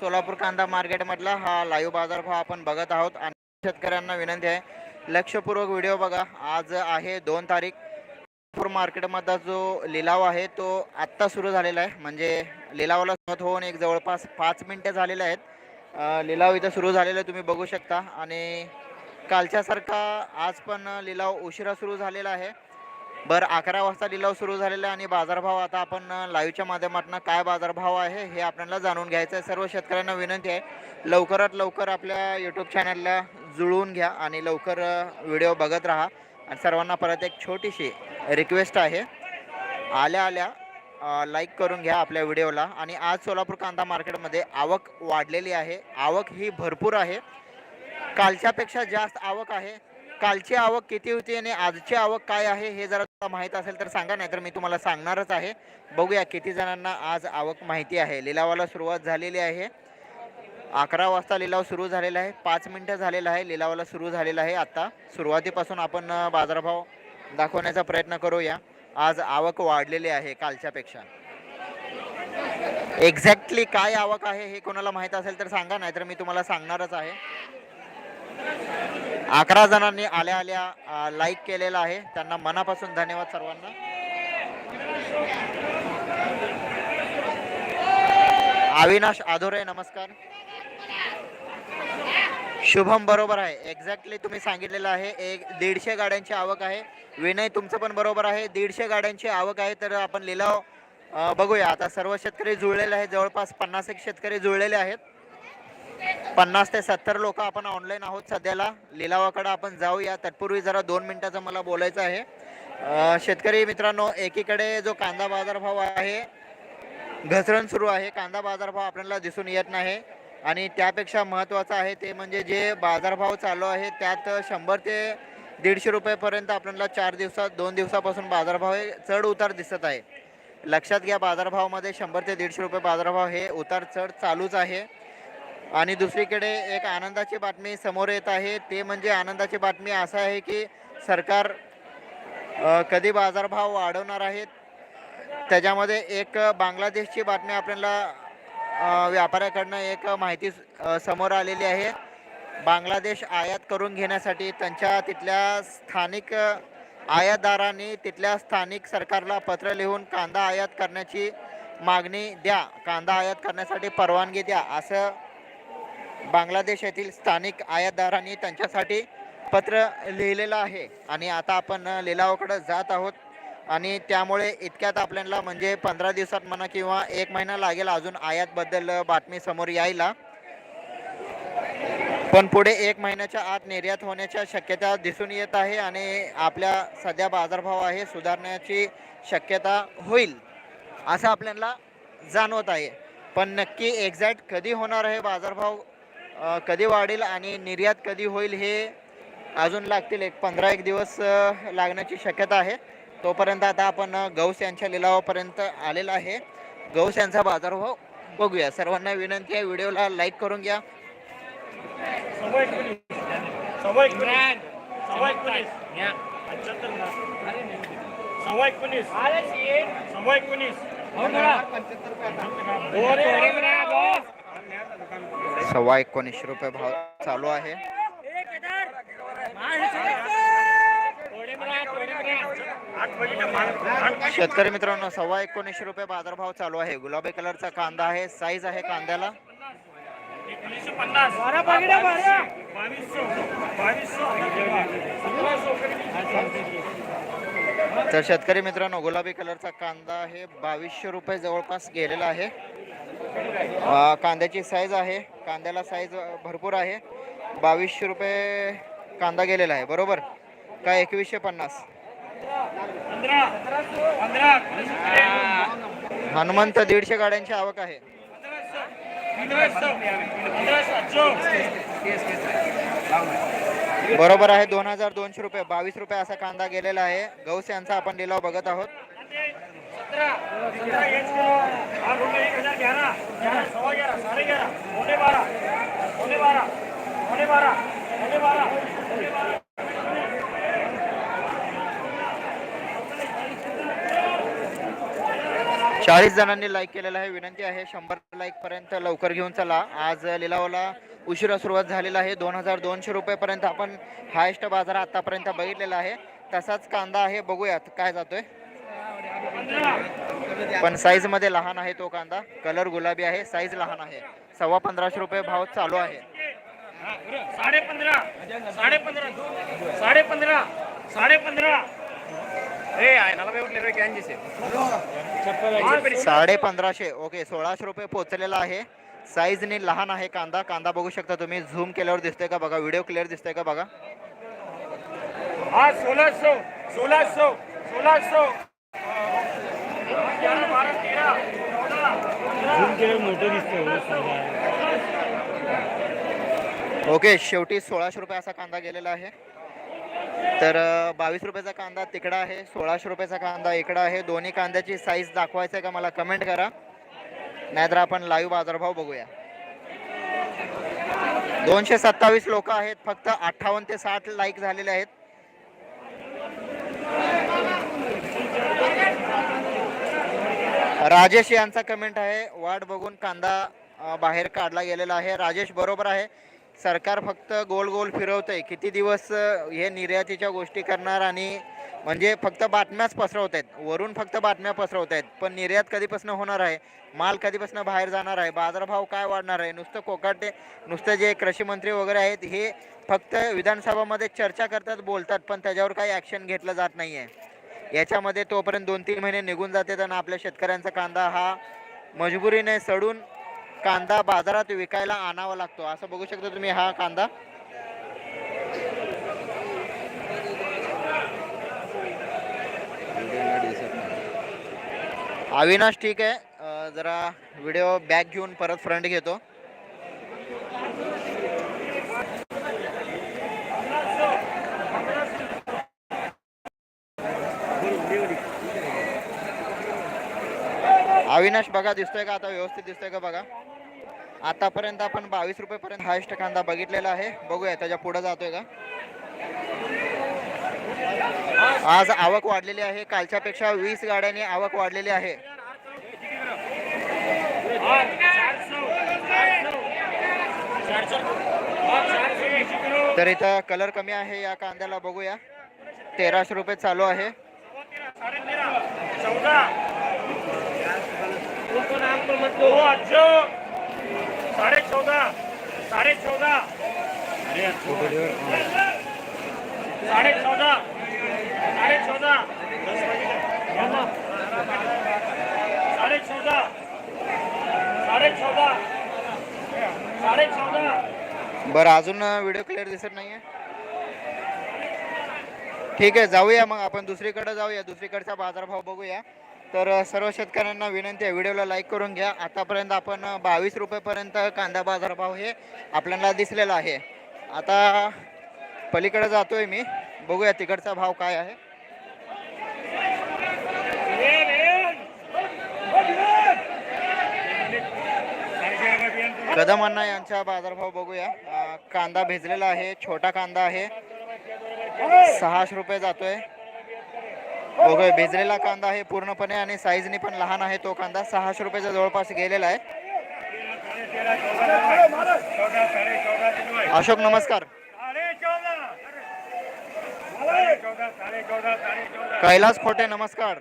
सोलापूर कांदा मार्केटमधला हा लाईव्ह बाजारभाव आपण बघत आहोत आणि शेतकऱ्यांना विनंती आहे लक्षपूर्वक व्हिडिओ बघा. आज आहे दोन तारीख. सोलापूर मार्केटमधला जो लिलाव आहे तो आत्ता सुरू झालेला आहे. म्हणजे लिलावाला सुरुवात होऊन एक जवळपास पाच मिनटं झालेले आहेत. लिलाव इथं सुरू झालेला आहे तुम्ही बघू शकता. आणि कालच्यासारखा आज पण लिलाव उशिरा सुरू झालेला आहे. बरं अकरा वाजता लिलाव सुरू झालेला आहे आणि बाजारभाव आता आपण लाईव्हच्या माध्यमातून काय बाजारभाव आहे हे आपल्याला जाणून घ्यायचं आहे. सर्व शेतकऱ्यांना विनंती आहे लवकरात लवकर आपल्या यूट्यूब चॅनलला जुळवून घ्या आणि लवकर व्हिडिओ बघत राहा. आणि सर्वांना परत एक छोटीशी रिक्वेस्ट आहे. आल्या आल्या लाईक करून घ्या आपल्या व्हिडिओला आणि आज सोलापूर कांदा मार्केटमध्ये आवक वाढलेली आहे. आवक ही भरपूर आहे. कालच्यापेक्षा जास्त आवक आहे. कालची आवक किती होती आणि आजची आवक काय आहे हे जरा तुम्हाला माहीत असेल तर सांगा नाहीतर मी तुम्हाला सांगणारच आहे. बघूया किती जणांना आज आवक माहिती आहे. लिलावाला सुरुवात झालेली आहे. अकरा वाजता लिलाव सुरू झालेला आहे. पाच मिनटं झालेला आहे. लिलावाला सुरू झालेला आहे आत्ता सुरुवातीपासून आपण बाजारभाव दाखवण्याचा प्रयत्न करूया. आज आवक वाढलेली आहे कालच्यापेक्षा. एक्झॅक्टली काय आवक आहे हे कोणाला माहीत असेल तर सांगा नाहीतर मी तुम्हाला सांगणारच आहे. अकरा जणांनी आल्या आल्या लाईक केलेला आहे. त्यांना मनापासून धन्यवाद सर्वांना. अविनाश आधोरे नमस्कार. शुभम बरोबर आहे. एक्झॅक्टली तुम्ही सांगितलेलं आहे. एक दीडशे गाड्यांची आवक आहे. विनय तुमचं पण बरोबर आहे. दीडशे गाड्यांची आवक आहे तर आपण लिलाव बघूया. आता सर्व शेतकरी जुळलेले आहेत. जवळपास पन्नास एक शेतकरी जुळलेले आहेत. पन्नास ते सत्तर लोक आपण ऑनलाईन आहोत सध्याला. लिलावाकडे आपण जाऊया. तत्पूर्वी जरा दोन मिनिटाचं मला बोलायचं आहे. शेतकरी मित्रांनो एकीकडे जो कांदा बाजारभाव आहे घसरण सुरू आहे. कांदा बाजारभाव आपल्याला दिसून येत नाही. आणि त्यापेक्षा महत्त्वाचं आहे ते म्हणजे जे बाजारभाव चालू आहे त्यात शंभर ते दीडशे रुपयेपर्यंत आपल्याला चार दिवसात दोन दिवसापासून बाजारभाव हे चढ उतार दिसत आहे. लक्षात घ्या बाजारभावामध्ये शंभर ते दीडशे रुपये बाजारभाव हे उतार चढ चालूच आहे. आणि दुसरीकडे एक आनंदाची बातमी समोर येत आहे. ते म्हणजे आनंदाची बातमी असं आहे की सरकार कधी बाजारभाव वाढवणार आहेत त्याच्यामध्ये एक बांगलादेशची बातमी आपल्याला व्यापाऱ्याकडनं एक माहिती समोर आलेली आहे. बांगलादेश आयात करून घेण्यासाठी त्यांच्या तिथल्या स्थानिक आयातदारांनी तिथल्या स्थानिक सरकारला पत्र लिहून कांदा आयात करण्याची मागणी द्या. कांदा आयात करण्यासाठी परवानगी द्या असं बांगलादेश येथील स्थानिक आयातदारांनी त्यांच्यासाठी पत्र लिहिलेलं आहे. आणि आता आपण लिलावाकडं जात आहोत. आणि त्यामुळे इतक्यात आपल्याला म्हणजे पंधरा दिवसात म्हणा किंवा एक महिना लागेल अजून आयातबद्दल बातमी समोर यायला. पण पुढे एक महिन्याच्या आत निर्यात होण्याच्या शक्यता दिसून येत आहे आणि आपल्या सध्या बाजारभाव आहे सुधारण्याची शक्यता होईल असं आपल्याला जाणवत आहे. पण नक्की एक्झॅक्ट कधी होणार आहे बाजारभाव कधी वाढेल आणि निर्यात कधी होईल हे अजून लागतील एक पंधरा एक दिवस लागण्याची शक्यता आहे तोपर्यंत आता आपण गौस यांच्या लिलावापर्यंत आलेला आहे गौस यांचा बाजारभाव बघूया सर्वांना विनंती आहे व्हिडिओला लाईक करून घ्या पंच्याहत्तर. सव्वा एकोणीसशे रुपये भाव चालू आहे. शेतकरी मित्रांनो सव्वा एकोणीसशे रुपये बाजारभाव चालू आहे. गुलाबी कलरचा कांदा आहे. साईज आहे कांद्याला. तर शेतकरी मित्रांनो गुलाबी कलरचा कांदा आहे. बावीसशे रुपये जवळपास गेलेला आहे. कांद्याची साईज आहे. कांद्याला साईज भरपूर आहे. बावीसशे रुपये कांदा गेलेला आहे. बरोबर? का एकवीसशे पन्नास? हनुमंत दीडशे गाड्यांची आवक आहे. बरोबर आहे. दोन हजार दोनशे रुपये बावीस रुपये असा कांदा गेलेला आहे. गौस यांचा आपण लिलाव बघत आहोत. चाळीस जणांनी लाईक केलेला आहे विनंती आहे शंभर लाईक पर्यंत लवकर घेऊन चला. आज लिलावाला उशिरा सुरुवात झालेला आहे दोन हजार दोनशे रुपयेपर्यंत आपण हायेस्ट बाजार आतापर्यंत बघितलेला आहे. तसाच कांदा आहे बघूयात काय जातोय. पण साईजमध्ये लहान आहे तो कांदा. कलर गुलाबी आहे. साईज लहान आहे. सव्वा पंधराशे रुपये भाव चालू आहे. साडे पंधराशे ओके सोळाशे रुपये पोचलेला आहे. साईजने लहान आहे कांदा. कांदा बघू शकता तुम्ही. झूम केल्यावर दिसतोय का बघा? व्हिडिओ क्लिअर दिसतोय का बघा? हा सोळाशे. सोळाशे. सोळाशे. ओके शेवटी सोळाशे रुपये असा कांदा गेलेला आहे. तर बावीस रुपयाचा कांदा तिकडा आहे सोळाशे रुपयाचा कांदा इकडा आहे. दोन्ही कांद्याची साईज दाखवायचं आहे का मला कमेंट करा. नाहीतर आपण लाईव्ह बाजारभाव बघूया. दोनशे सत्तावीस लोक आहेत फक्त अठ्ठावन्न ते साठ लाईक झालेले आहेत. राजेश यांचा कमेंट आहे. वाट बघून कांदा बाहेर काढला गेलेला आहे. राजेश बरोबर आहे. सरकार फक्त गोल गोल फिरवतंय. किती दिवस हे निर्यातीच्या गोष्टी करणार आणि म्हणजे फक्त बातम्याच पसरवत आहेत वरून फक्त बातम्या पसरवत आहेत पण निर्यात कधीपासून होणार आहे? माल कधीपासून बाहेर जाणार आहे? बाजारभाव काय वाढणार आहे? नुसतं कोकाटे नुसतं जे कृषी मंत्री वगैरे आहेत हे फक्त विधानसभामध्ये चर्चा करतात बोलतात पण त्याच्यावर काही ॲक्शन घेतलं जात नाही आहे याच्यामध्ये तोपर्यंत दोन तीन महिने निघून जाते आणि आपल्या शेतकऱ्यांचा कांदा हा मजबुरीने सडून कांदा बाजारात विकायला आणावा लागतो. असं बघू शकता तुम्ही हा कांदा. अविनाश ठीक आहे. जरा व्हिडिओ बॅक घेऊन परत फ्रंट घेतो. अविनाश बघा दिसतोय का आता? व्यवस्थित दिसतोय का बघा? आतापर्यंत आपण बावीस रुपयेपर्यंत हायस्ट कांदा बघितलेला आहे. बघूया त्याच्या पुढे जातोय का? आज आवक वाढलेली आहे. कालच्यापेक्षा वीस गाड्यांनी आवक वाढलेली आहे. तर इथं कलर कमी आहे या कांद्याला बघूया. तेराशे रुपये चालू आहे. उनको नाम तो मत लो अच्छो साढ़े चौदह साढ़े चौदह साढ़े चौदह साढ़े चौदह साढ़े चौदह साढ़े चौदह साढ़े चौदह बरं अजून व्हिडिओ क्लिअर दिसत नाहीये? ठीक आहे जाऊया मग. आपण दुसरीकडे जाऊया. दुसरीकडचा बाजारभाव बघूया. तर सर्व शेतकऱ्यांना विनंती आहे व्हिडिओला लाईक करून घ्या. आतापर्यंत आपण बावीस रुपयेपर्यंत कांदा बाजारभाव हे आपल्याला दिसलेला आहे. आता पलीकडे जातोय मी. बघूया तिकडचा भाव काय आहे. कदम अण्णा यांचा बाजारभाव बघूया. कांदा भिजलेला आहे छोटा कांदा आहे. सहाशे रुपये जातोय. बघूया भिजलेला कांदा आहे पूर्णपणे आणि साईजने पण लहान आहे तो कांदा. सहाशे रुपयाच्या जवळपास गेलेला आहे. अशोक नमस्कार. कैलास खोटे नमस्कार.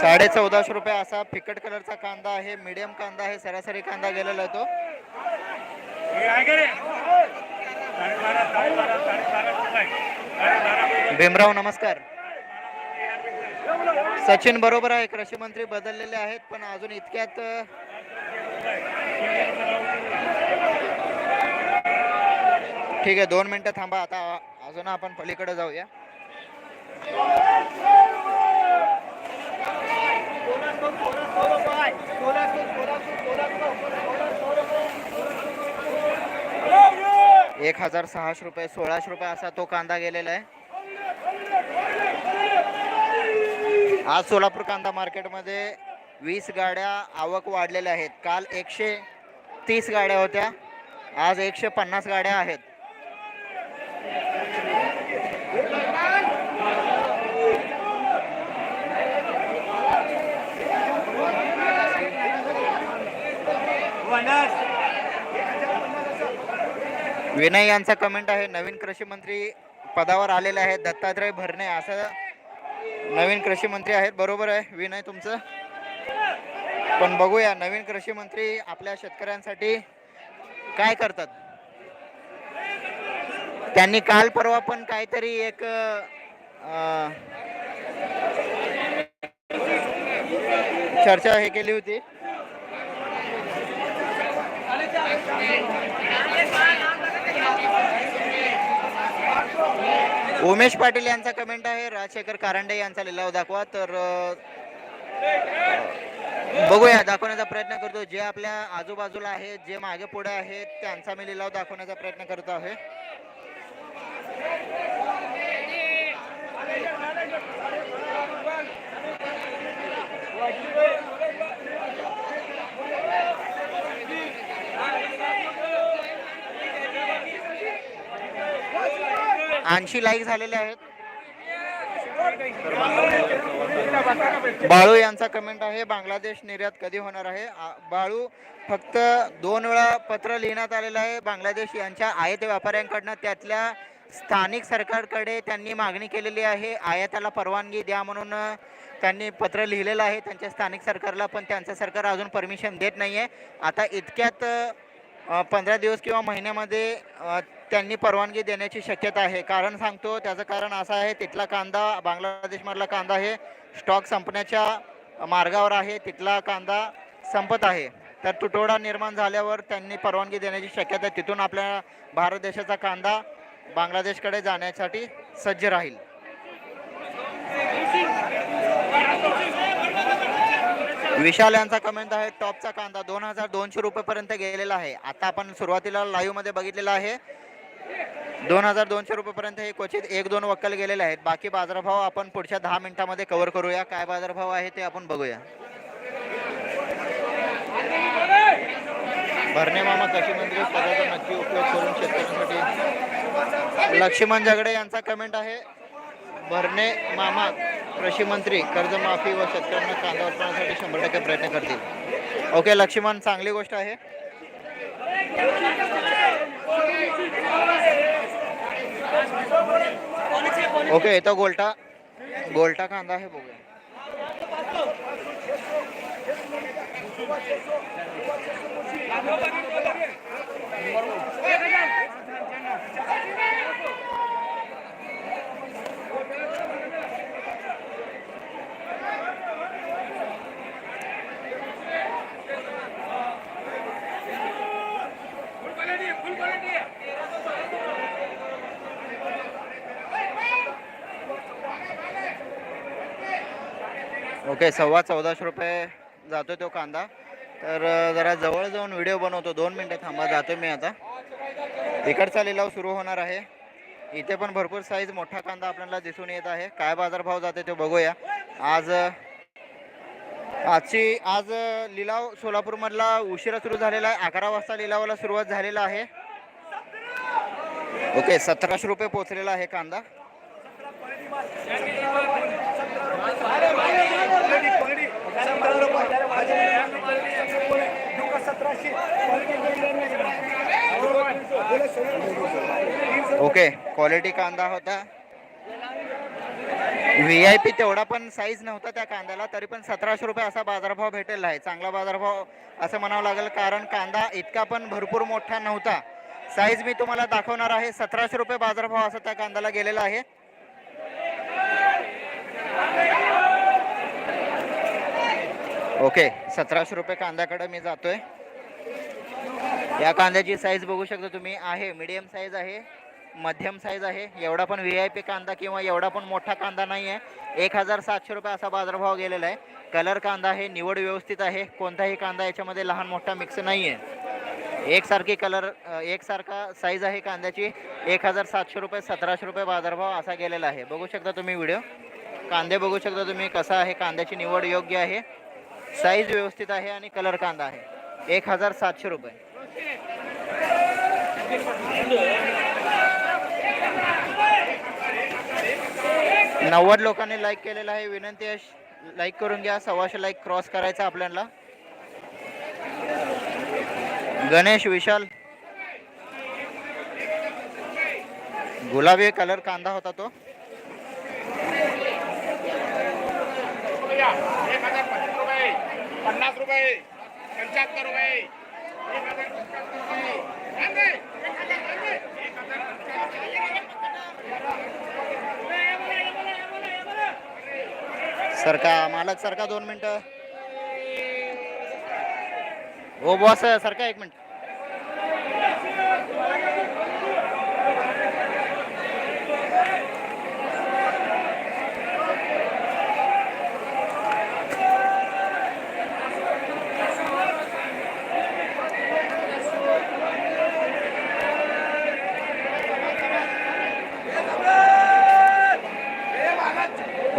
साडे चौदाशे रुपये असा फिकट कलरचा कांदा आहे मीडियम कांदा आहे सरासरी कांदा गेलेला आहे तो. भीमराव नमस्कार. सचिन बरोबर आहे कृषी मंत्री बदललेले आहेत पण अजून इतक्यात ठीक आहे दोन मिनिटं थांबा आता अजून आपण पलीकडे जाऊया. एक हजार सहाशे रुपये सोळाशे रुपये असा तो कांदा गेलेला आहे. आज सोलापूर कांदा मार्केटमध्ये वीस गाड्या आवक वाढलेल्या आहेत. काल एकशे तीस गाड्या होत्या. आज एकशे पन्नास गाड्या आहेत. विनय यांचा कमेंट आहे. नवीन कृषी मंत्री पदावर आलेले आहेत. दत्तात्रय भरणे असं नवीन कृषी मंत्री आहेत. बरोबर आहे. विनय तुमचं? पण बघूया नवीन कृषी मंत्री आपल्या शेतकऱ्यांसाठी काय करतात? त्यांनी काल परवा पण काहीतरी एक चर्चा हे केली होती. उमेश पाटील यांचा कमेंट आहे. राजशेखर कारंडे यांचा लिलाव दाखवा. तर बघूया दाखवण्याचा प्रयत्न करतो. जे आपल्या आजूबाजूला आहेत जे मागे पुढे आहेत त्यांचा मी लिलाव दाखवण्याचा प्रयत्न करतो आहे. ऐंशी लाईक झालेले आहेत. बाळू यांचा कमेंट आहे बांगलादेश निर्यात कधी होणार आहे? बाळू फक्त दोन वेळा पत्र लिहिण्यात आलेलं आहे. बांगलादेश यांच्या आयात व्यापाऱ्यांकडनं त्यातल्या स्थानिक सरकारकडे त्यांनी मागणी केलेली आहे. आयाताला परवानगी द्या म्हणून त्यांनी पत्र लिहिलेलं आहे. त्यांच्या स्थानिक सरकारला पण त्यांचं सरकार अजून परमिशन देत नाही आहे आता इतक्यात पंधरा दिवस किंवा महिन्यामध्ये त्यांनी परवानगी देण्याची शक्यता आहे. कारण सांगतो त्याचं कारण असं आहे तिथला कांदा बांगलादेशमधला कांदा हे स्टॉक संपण्याच्या मार्गावर आहे तिथला कांदा संपत आहे. तर तुटवडा निर्माण झाल्यावर त्यांनी परवानगी देण्याची शक्यता आहे. तिथून आपल्या भारत देशाचा कांदा बांगलादेशकडे जाण्यासाठी सज्ज राहील. विशाल यांचा कमेंट आहे टॉपचा कांदा दोन हजार दोनशे रुपयेपर्यंत गेलेला आहे. आता आपण सुरुवातीला लाईव्हमध्ये बघितलेला आहे. दोन हजार दोनशे रुपयेपर्यंत हे क्वचित एक दोन वक्कल गेलेले आहेत. बाकी बाजारभाव आपण पुढच्या दहा मिनिटामध्ये कव्हर करूया. काय बाजारभाव आहे ते आपण बघूया. भरणे मामा कृषी मंत्री पदाचा नक्की उपयोग करून शेतकऱ्यांसाठी. लक्ष्मण झगडे यांचा कमेंट आहे. भरणे मामा कृषी मंत्री कर्जमाफी व शेतकऱ्यांना कांदा उत्पादनासाठी शंभर टक्के प्रयत्न करतील. ओके लक्ष्मण चांगली गोष्ट आहे. ओके येतो गोल्टा गोल्टा कांदा आहे बघूया. ओके सव्वा चौदाशे रुपये जातो तो कांदा. तर जरा जवळ जाऊन व्हिडिओ बनवतो. दोन मिनटं थांबा जातो मी आता. इकडचा लिलाव सुरू होणार आहे. इथे पण भरपूर साईज मोठा कांदा आपल्याला दिसून येत आहे. काय बाजारभाव जाते तो बघूया. आज आजची आज लिलाव सोलापूरमधला उशिरा सुरू झालेला आहे. अकरा वाजता लिलावाला सुरुवात झालेला आहे. ओके सतराशे रुपये पोचलेला आहे कांदा. ओके क्वालिटी कांदा होता. व्ही आय पी तेवढा पण साईज नव्हता त्या कांद्याला तरी पण सतराशे रुपये असा बाजारभाव भेटेल आहे. चांगला बाजारभाव असं म्हणावं लागेल कारण कांदा इतका पण भरपूर मोठा नव्हता. साईज मी तुम्हाला दाखवणार आहे सतराशे रुपये बाजारभाव असा त्या कांद्याला गेलेला आहे. ओके सतराशे रुपये कांद्याकडे मी जातोय. या कांद्याची साईज बघू शकता तुम्ही. आहे मीडियम साईज आहे मध्यम साईज आहे. एवढा पण व्ही आय पी कांदा किंवा एवढा पण मोठा कांदा नाही आहे एक हजार सातशे रुपये असा बाजारभाव गेलेला आहे. कलर कांदा आहे निवड व्यवस्थित आहे. कोणताही कांदा याच्यामध्ये लहान मोठा मिक्स नाही आहे एकसारखी कलर एकसारखा साईज आहे कांद्याची. एक हजार सातशे रुपये सतराशे रुपये बाजारभाव असा गेलेला आहे. बघू शकता तुम्ही व्हिडिओ कांदे बघू शकता तुम्ही कसा आहे कांद्याची निवड योग्य आहे. साईज व्यवस्थित आहे आणि कलर कांदा आहे. एक हजार सातशे रुपये. नव्वद लोकांनी लाईक केलेलं आहे. विनंती आहे लाईक करून घ्या. सव्वाशे लाईक क्रॉस करायचा आपल्याला. गणेश विशाल. गुलाबी कलर कांदा होता तो एक हजार पच्चीस रुपये पन्नास रुपये पंच्याहत्तर रुपये. एक हजार सरका मालक सरका दोन मिनटं. हो बॉस सरका एक मिनिट.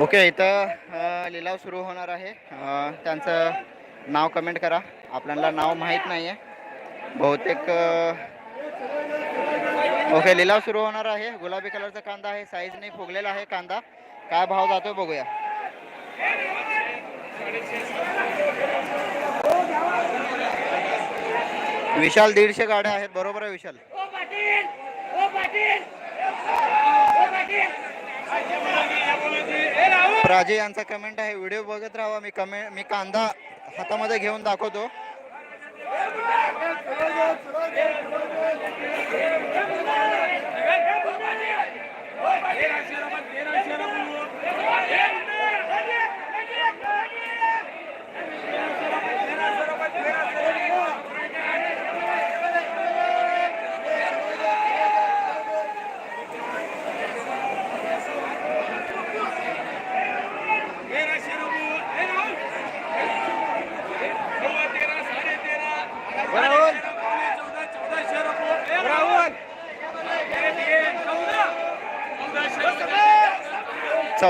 ओके इथं लिलाव सुरू होणार आहे. त्यांचं नाव कमेंट करा. आपल्याला नाव माहीत नाही आहे बहुतेक ओके लिलाव सुरू होणार आहे. गुलाबी कलरचा कांदा आहे. साईजने फुगलेला आहे कांदा. काय भाव जातोय बघूया. विशाल दीडशे गाड्या आहेत. बरोबर आहे विशाल? ओ यांचा कमेंट आहे. व्हिडिओ बघत राहावा मी कमेंट मी कांदा हातामध्ये घेऊन दाखवतो.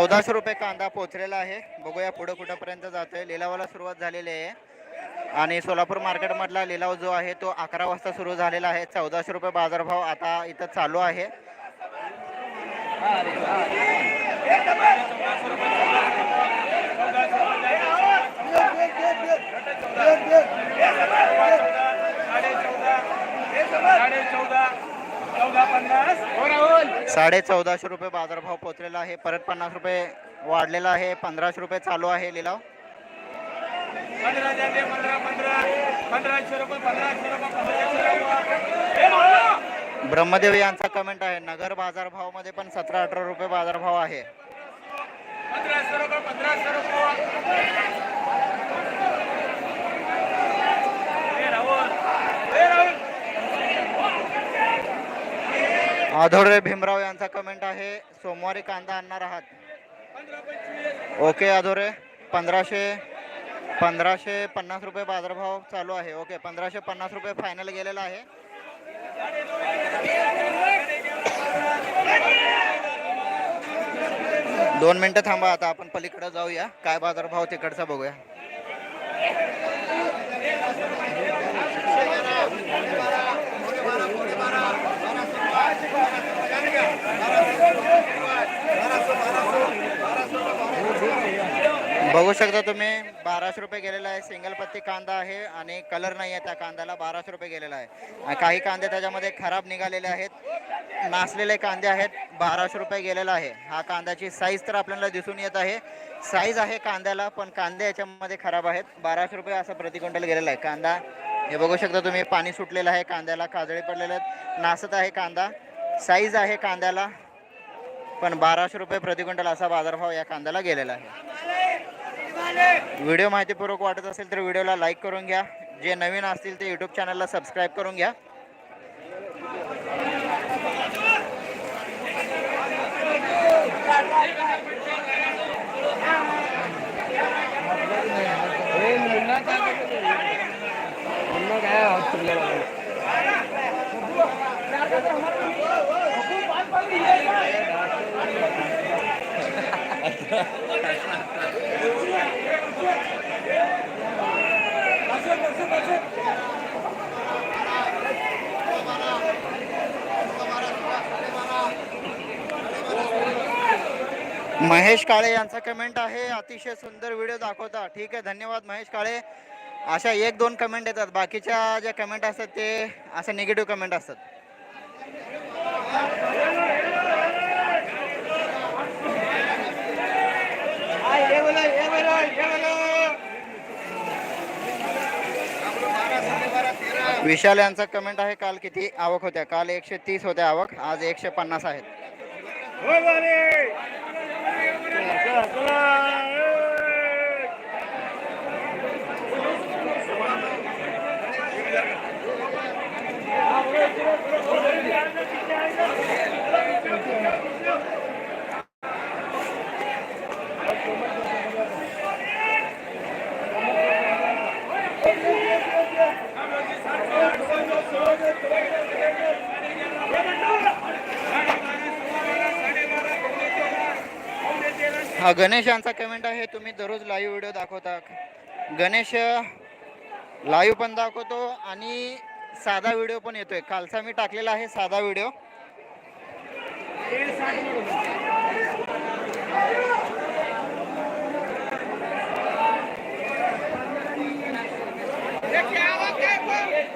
चौदाशे रुपये कांदा पोचलेला आहे. बघूया पुढं कुठंपर्यंत जातोय. लिलावाला सुरुवात झालेली आहे. आणि सोलापूर मार्केटमधला लिलाव जो आहे तो अकरा वाजता सुरू झालेला आहे. चौदाशे रुपये बाजारभाव आता इथं चालू आहे. साडे चौदाशे रुपये बाजारभाव पोचलेला आहे. परत पन्नास रुपये वाढलेला आहे. पंधराशे रुपये चालू आहे लिलाव. ब्रह्मदेव यांचा कमेंट आहे. नगर बाजारभावमध्ये पण सतरा अठरा रुपये बाजारभाव आहे पंधराशे रुपये पंधराशे रुपये ए राहुल ए राहुल आधोरे भीमराव यांचा कमेंट आहे. सोमवारी कांदा आणणार आहात. ओके आधोरे. पंधराशे पंधराशे पन्नास रुपये बाजारभाव चालू आहे. ओके पंधराशे पन्नास रुपये फायनल गेलेला आहे. दोन मिनटं थांबा आता आपण पलीकडे जाऊया. काय बाजारभाव तिकडचा बघूया. बघू शकता तुम्ही बाराशे रुपये गेलेला आहे. सिंगल पत्ती कांदा आहे आणि कलर नाही आहे त्या कांद्याला बाराशे रुपये गेलेला आहे. काही कांदे त्याच्यामध्ये खराब निघालेले आहेत. नासलेले कांदे आहेत बाराशे रुपये गेलेला आहे. हा कांद्याची साईज तर आपल्याला दिसून येत आहे. साईज आहे कांद्याला पण कांदे याच्यामध्ये खराब आहेत. बाराशे रुपये असं प्रति क्विंटल गेलेला आहे. कांदा हे बघू शकता तुम्ही पाणी सुटलेलं आहे कांद्याला काजळी पडलेले आहेत नासत आहे कांदा. साईज आहे कांद्याला पण बाराशे रुपये प्रति क्विंटल असा बाजारभाव या कांद्याला गेलेला आहे. व्हिडिओ माहितीपूर्वक वाटत असेल तर व्हिडिओला लाईक करून घ्या. जे नवीन असतील ते यूट्यूब चॅनलला सबस्क्राईब करून घ्या. महेश काळे यांचा कमेंट आहे. अतिशय सुंदर व्हिडिओ दाखवता. ठीक आहे धन्यवाद महेश काळे. अशा एक दोन कमेंट येतात. बाकीच्या ज्या कमेंट असतात ते अशा निगेटिव्ह कमेंट असतात. विशाल यांचा कमेंट आहे काल किती आवक होत्या? काल एकशे तीस होत्या आवक आज एकशे पन्नास आहेत. हा गणेश यांचा कमेंट आहे. तुम्ही दररोज लाईव्ह व्हिडिओ दाखवता. गणेश लाईव्ह पण दाखवतो आणि साधा व्हिडिओ पण येतोय. कालचा मी टाकलेला आहे साधा व्हिडिओ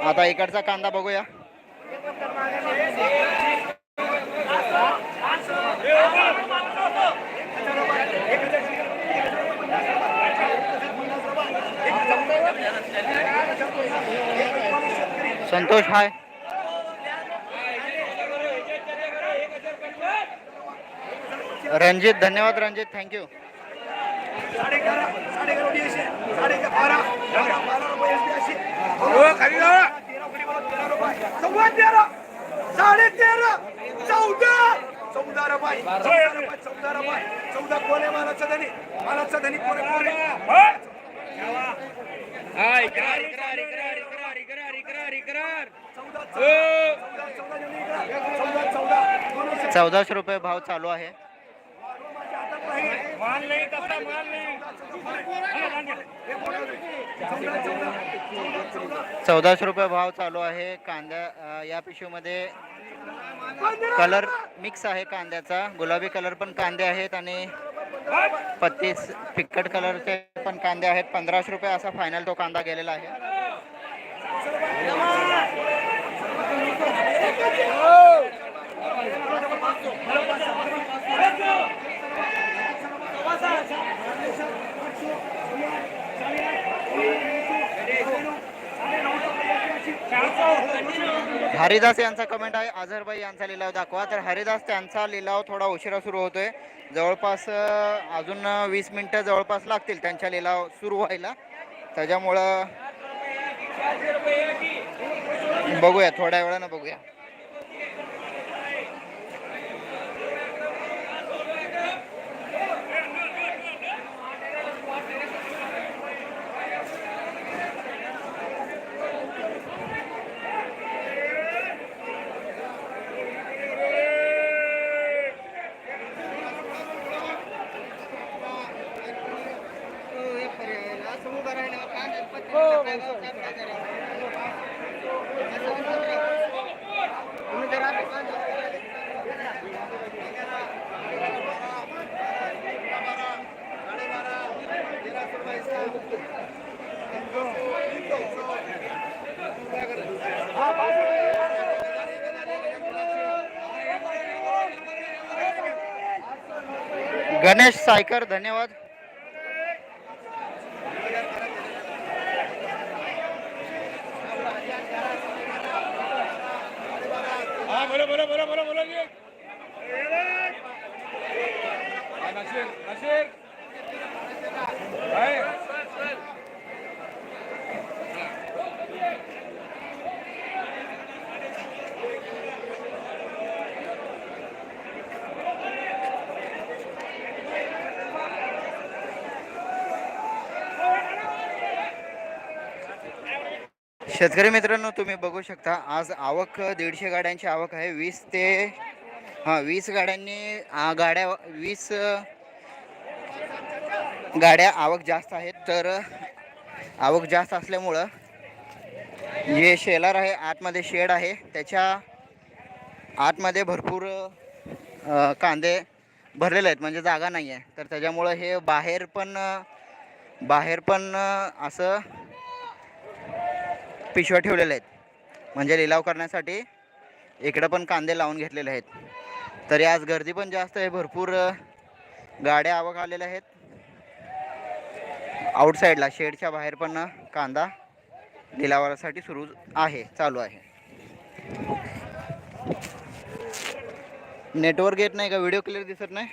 आता इकडचा कांदा बघूया. संतोष हाय. रणजित धन्यवाद रणजित थँक्यू लावा. सव्वा तेरा साडे तेरा चौदा चौदा रुपये चौदा रुपये चौदा कोणे मालाचा धनी मालाचा धनी कोणे कोणे होय. हा, इकरार, इकरार, इकरार, इकरार, इकरार, इकरार, इकरार. चौदा. चौदा चौदाशे रुपये भाव चालू आहे माल नाही तसा माल नाही चौदाशे रुपये भाव चालू आहे कांद्या या पिशवीमध्ये कलर मिक्स आहे कांद्याचा. गुलाबी कलर पण कांदे आहेत आणि पत्तीस फिक्कट कलरचे पण कांदे आहेत. पंधराशे रुपये असा फायनल तो कांदा गेलेला आहे. हरिदास यांचा कमेंट आहे. अझरबाई यांचा लिलाव दाखवा. तर हरिदास त्यांचा लिलाव थोडा उशिरा सुरू होतोय. जवळपास अजून वीस मिनटं जवळपास लागतील त्यांच्या लिलाव सुरू व्हायला. त्याच्यामुळं बघूया. थोड्या वेळानं बघूया. गणेश सायकर धन्यवाद. हा शेतकरी मित्रांनो तुम्ही बघू शकता आज आवक दीडशे गाड्यांची आवक आहे. वीस ते हां वीस गाड्यांनी गाड्या वीस गाड्या आवक जास्त आहेत. तर आवक जास्त असल्यामुळं जे शेलार आहे आतमध्ये शेड आहे. त्याच्या आतमध्ये भरपूर कांदे भरलेले आहेत म्हणजे जागा नाही आहे तर त्याच्यामुळं हे बाहेर पण बाहेर पण असं पिशव्या ठेवलेल्या आहेत. म्हणजे लिलाव करण्यासाठी इकडं पण कांदे लावून घेतलेले आहेत. तरी आज गर्दी पण जास्त आहे. भरपूर गाड्या आवक आलेल्या आहेत. आउटसाईडला शेडच्या बाहेर पण कांदा लिलावासाठी सुरू आहे चालू आहे. नेटवर्क येत नाही का? व्हिडिओ क्लिअर दिसत नाही?